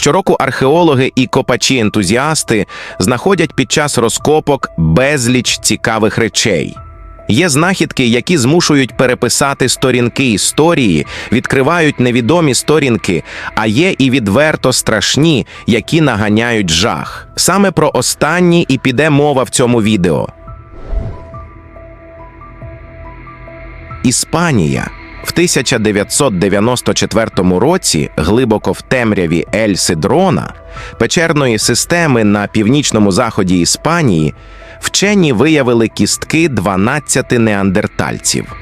Щороку археологи і копачі-ентузіасти знаходять під час розкопок безліч цікавих речей. Є знахідки, які змушують переписати сторінки історії, відкривають невідомі сторінки, а є і відверто страшні, які наганяють жах. Саме про останні і піде мова в цьому відео. Іспанія в 1994 році, глибоко в темряві Ель Сидрона, печерної системи на північному заході Іспанії, вчені виявили кістки 12 неандертальців.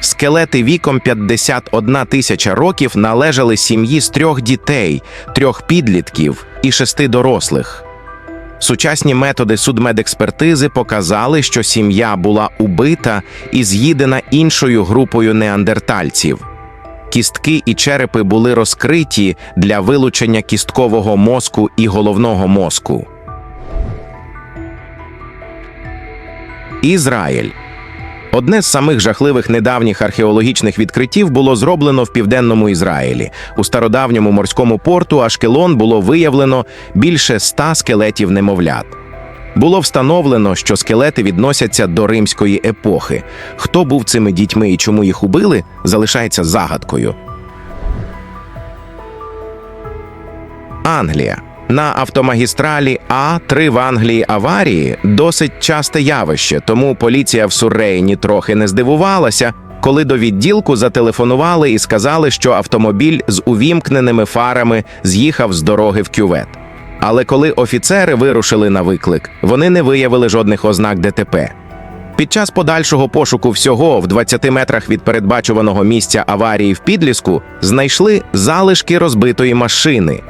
Скелети віком 51 тисяча років належали сім'ї з трьох дітей, трьох підлітків і шести дорослих. Сучасні методи судмедекспертизи показали, що сім'я була убита і з'їдена іншою групою неандертальців. Кістки і черепи були розкриті для вилучення кісткового мозку і головного мозку. Ізраїль Одне з самих жахливих недавніх археологічних відкриттів було зроблено в південному Ізраїлі. У стародавньому морському порту Ашкелон було виявлено більше ста скелетів немовлят. Було встановлено, що скелети відносяться до римської епохи. Хто був цими дітьми і чому їх убили, залишається загадкою. Англія. На автомагістралі А3 в Англії аварії досить часте явище, тому поліція в Сурреї нітрохи не здивувалася, коли до відділку зателефонували і сказали, що автомобіль з увімкненими фарами з'їхав з дороги в кювет. Але коли офіцери вирушили на виклик, вони не виявили жодних ознак ДТП. Під час подальшого пошуку всього в 20 метрах від передбачуваного місця аварії в підліску знайшли залишки розбитої машини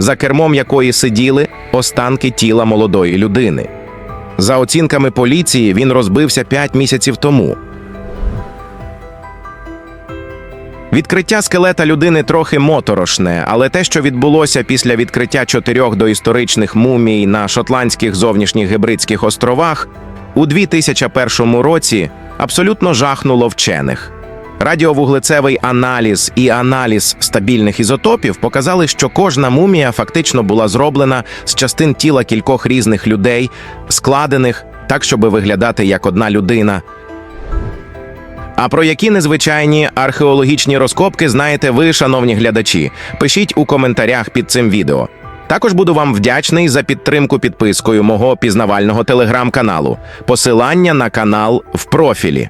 за кермом якої сиділи останки тіла молодої людини. За оцінками поліції, він розбився 5 місяців тому. Відкриття скелета людини трохи моторошне, але те, що відбулося після відкриття чотирьох доісторичних мумій на шотландських зовнішніх гибридських островах у 2001 році, абсолютно жахнуло вчених. Радіовуглецевий аналіз і аналіз стабільних ізотопів показали, що кожна мумія фактично була зроблена з частин тіла кількох різних людей, складених так, щоб виглядати як одна людина. А про які незвичайні археологічні розкопки знаєте ви, шановні глядачі? Пишіть у коментарях під цим відео. Також буду вам вдячний за підтримку підпискою мого пізнавального телеграм-каналу. Посилання на канал в профілі.